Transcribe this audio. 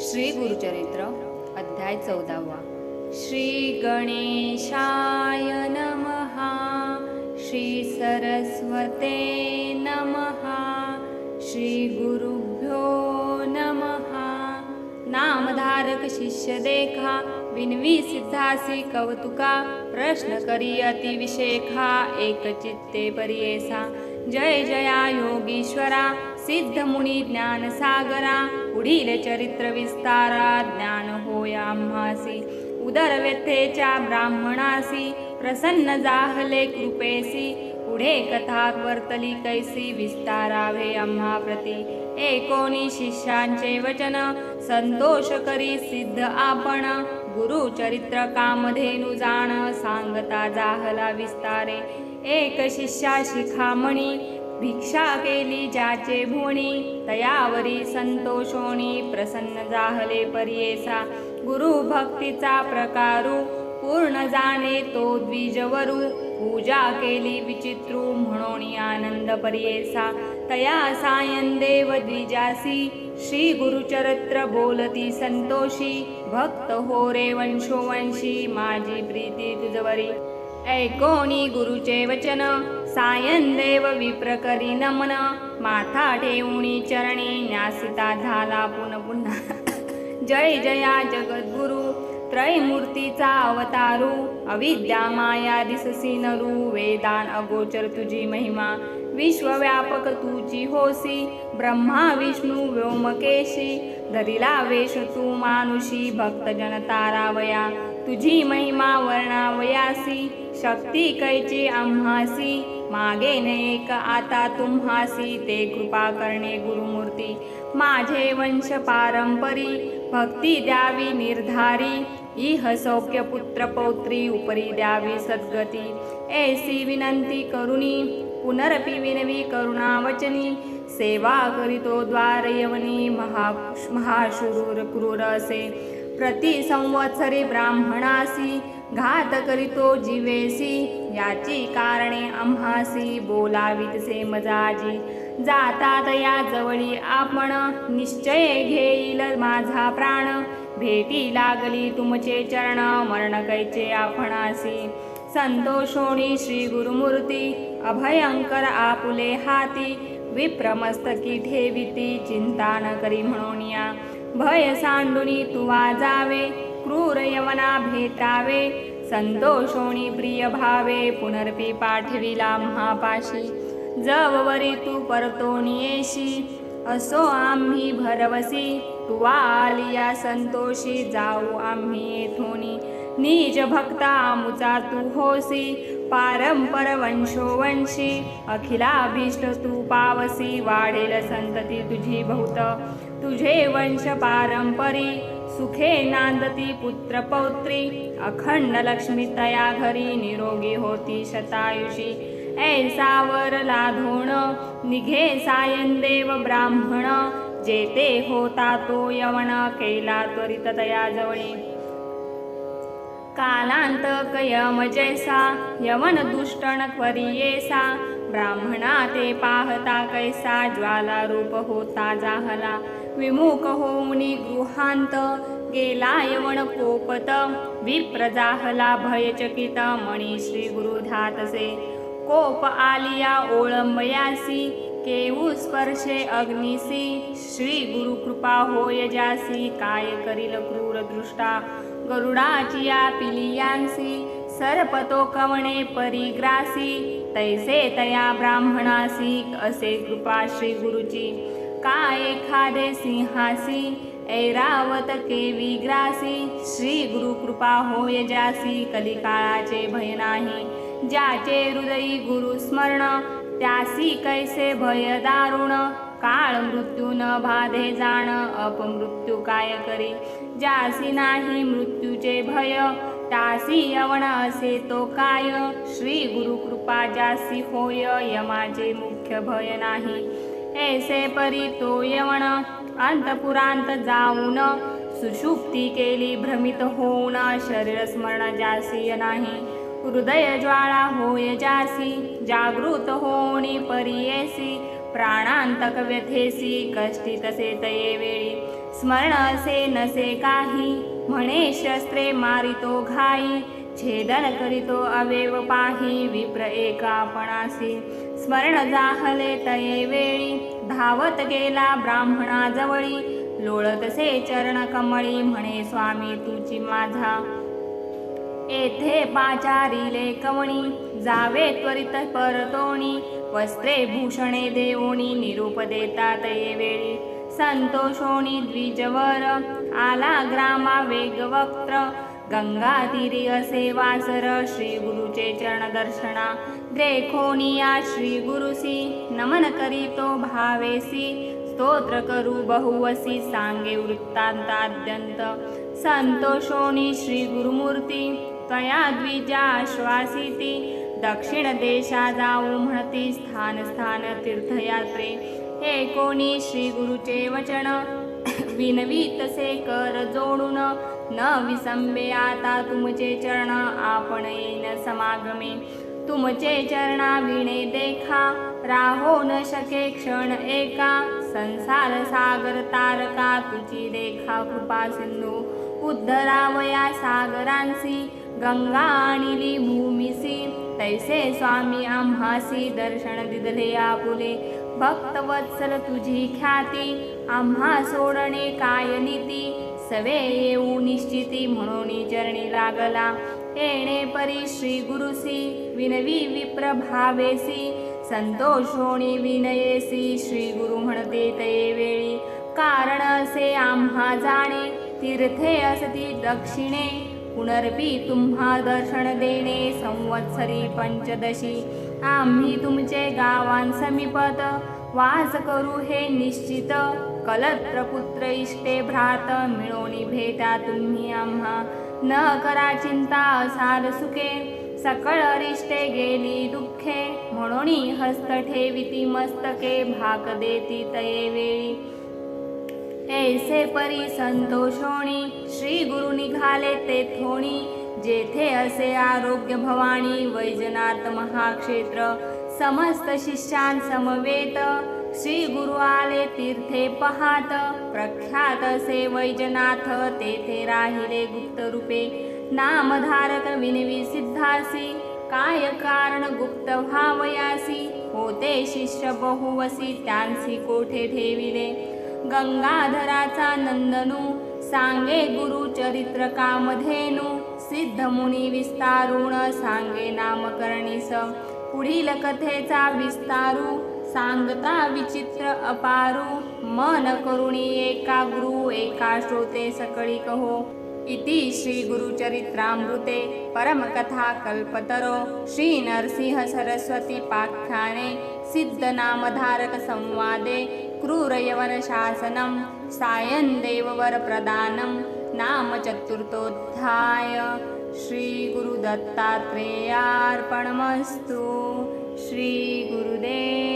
श्री गुरुचरित्र अध्याय चौदावा. श्री गणेशाय नमहा. श्री सरस्वते नमहा. श्री गुरुभ्यो नमहा. नामधारक शिष्य देखा विनवी सिद्धासी कौतुका प्रश्न करी अतिविशेखा एकचित्ते परियेसा. जय जया योगीश्वरा सिद्ध मुनी ज्ञान सागरा. पुढील चरित्र विस्तारा ज्ञान होया आम्हासी. उदर व्यथेच्या ब्राह्मणासी प्रसन्न जाहले कृपेसी. पुढे कथा वर्तली कैसी विस्तारावे अम्हा प्रती. एकोणी शिष्यांचे वचन संतोष करी सिद्ध आपण. गुरु चरित्र कामधेनु जाण सांगता जाहला विस्तारे. एक शिष्या शिखामणी भिक्षा केली ज्याचे भुवणी तयावरी संतोषोणी प्रसन्न जाहले परियेसा. गुरु भक्तीचा प्रकारू पूर्ण जाणे तो द्विजवरू. पूजा केली विचित्रू म्हणून आनंद परियेसा. तया सायन देव द्विजासी श्री गुरुचरित्र बोलती संतोषी. भक्त हो रे वंशोवंशी माझी प्रीती तुझवरी. ऐकोनी गुरुचे वचन सायन देव विप्रकरी नमन माथा ठेवणी चरणी न्यासिता झाला पुन पुन्हा. जय जया जगद्गुरु त्रयमूर्तीचा अवतारू अविद्या माया दिससी नरू वेदान अगोचर तुझी महिमा विश्वव्यापक तुझी होसी ब्रह्मा विष्णू व्योमकेशी धरिला वेश तू मानुषी भक्तजन तारावया तुझी महिमा वर्णावयासी शक्ती कैची आम्हासी. मागे नेक आता तुम्हासी. ते कृपा करणे गुरुमूर्ती. माझे वंश पारंपरी. भक्ती द्यावी निर्धारी. इह सौख्य पुत्र पौत्री उपरी द्यावी सद्गती. ऐसी विनंती करुणी. पुनरपि विनवी करुणावचनी. सेवा करितो द्वारयवनी महा महाशुरूर क्रूरसे प्रति संवत्सरी ब्राह्मणासी. घात करीतो जीवेसी याची कारणे आम्हासी बोलावितसे मजाजी. जातात तया जवळी आपण निश्चय घेईल माझा प्राण. भेटी लागली तुमचे चरण मरण कैचे आपणासी. संतोषोणी श्री गुरुमूर्ती अभयंकर आपुले हाती. विप्रमस्तकी ठेविती चिंता न करी म्हणून या. भय सांडुनी तुवा जावे. क्रूर यवना भेटावे संतोषोणी प्रिय भावे पुनर्पी पाठविला महापाशी। जववरी तू परतोनी असो आम्ही भरवसी। तुवा आलिया संतोषी जाऊ आम्ही येथोनी। नीज भक्ता आमुचा तू होसी पारंपर वंशोवंशी अखिलाभीष्ट तू पावसी वाढेल संतती तुझी बहुत तुझे वंश पारंपरी सुखे नांदती पुत्र पौत्री अखंड लक्ष्मी तया घरी निरोगी होती शतायुषी. ऐसावर लाधोण निघे सायन देव ब्राह्मण जेते होता तो यवण केला त्वरित तया जवळी. कालांत कयम जैसा यवन दुष्टण त्वरियेसा ब्राह्मणा ते पाहता कैसा ज्वाला रूप होता जाहला. विमुख होऊनी गृहांत गेला यवण कोपत विप्रजाहला भयचकित मणी श्री गुरुधातसे कोप आलिया ओळंबयासी केऊ स्पर्शे अग्निसी. श्री गुरु कृपा होय जासी काय करील क्रूर दृष्टा. गरुडाची या पिलियांसी सरपतो कवणे परिग्रासी. तैसे तया ब्राह्मणासी असे कृपा श्री गुरुची का एखादे सिंहासी ऐरावत केवी ग्रासी श्री गुरु कृपा होय जासी कलिकाळाचे भय नाही. ज्याचे हृदयी गुरु स्मरण त्यासी कैसे भय दारुण? काळ मृत्यू न बाधे जाण अपमृत्यू काय करी? ज्यासी नाही मृत्यूचे भय तासी यवण असे तो काय? श्री गुरु कृपा जासी होय यमाचे मुख्य भय नाही. ऐसे परी तो यवण अंतपुरांत जाऊन सुषुप्ती केली भ्रमित होऊन. शरीर स्मरण जासी नाही हृदय ज्वाळा होय जासी. जागृत होणी परियेसी प्राणांतक व्यथेसी. कष्टी तसे तये वेळी स्मरण असे नसे काही म्हणे शस्त्रे मारितो घाई छेदन करीतो अवेव पाही विप्र एकापणासी. स्मरण जाहले तये वेळी धावत गेला ब्राह्मणाजवळी लोळतसे चरण कमळी म्हणे स्वामी तुची माझा. येथे पाचारिले कवणी जावे त्वरित परतोणी वस्त्रे भूषणे देवोणी निरूप देतात ये वेळी. संतोषोणी द्विजवर। आला ग्रामा वेगवक्त्र। गंगा तीरी असे वासर श्री गुरुचे चरण दर्शना देखोनिया श्री गुरुसी नमन करीतो भावेसी। स्तोत्र करू बहुवसी सांगे वृत्तांताद्यंत संतोषोणी श्री गुरुमूर्ती त्वया द्विजा आश्वासिती। दक्षिण देशा जाऊ म्हणती स्थान स्थान तीर्थयात्रे। हे कोणी श्री गुरुचे वचन? विनवीतसे कर जोडून न विसंबे आता तुमचे चरण आपण येन समागमे. तुमचे चरणा विणे देखा राहो न शके क्षण एका. संसार सागर तारका तुझी देखा कृपा सिंधू. उद्धरावया सागरांसी गंगा आणिली भूमिसी तैसे स्वामी आम्हासी दर्शन दिदले आपुले. भक्तवत्सल तुझी ख्याती आम्हा सोडणे काय नीती? सवे येऊ निश्चिती म्हणून चरणी लागला. येणे परी श्री गुरुसी विनवी विप्रभावेसी संतोषोणी विनयेसी श्री गुरु म्हणते तये वेळी. कारण असे आम्हा जाणे तीर्थे असती दक्षिणे. पुनर्पी तुम्हा दर्शन देणे संवत्सरी पंचदशी. आम्ही तुमचे गावां समीपत वास करू हे निश्चित. कलत्र पुत्र इष्टे भ्रात मिळोनी भेटा तुम्ही आम्हा. न करा चिंता असाल सुखे. सकळ रिष्टे गेली दुःखे. म्हणून हस्त ठेविती मस्तके भाग देती तये वेळी. ऐसे परी संतोषोणी. श्री गुरु निघाले ते थोणी. जेथे असे आरोग्य भवानी वैजनाथ महाक्षेत्र समस्त शिष्यांसमवेत श्री गुरु आले तीर्थे पहात प्रख्यात असे वैजनाथ तेथे राहिले गुप्त रूपे. नामधारक विनवी सिद्धासी काय कारण गुप्त व्हावयासी होते शिष्य बहुवसी त्यांसी कोठे ठेविले? गंगाधराचा नंदनू सांगे गुरु चरित्र कामधेनू सिद्धमुनी विस्तारुण सांगे नामकरणीस पुढील कथेचा विस्तारू सांगता विचित्र अपारू मन करुणी एका गुरु एका श्रोते सकळी कहो. इति श्रीगुरुचरित्रामृते परमकथाकल्पतरो परमकथा कल्पतरो. श्री सरस्वती पाख्याने सिद्धनामधारक संवादे क्रूरयवनशासनं सायं नाम चतुर्थोऽध्याय श्रीगुरुदत्तात्रेयार्पणमस्तु। श्रीगुरुदेवदत्त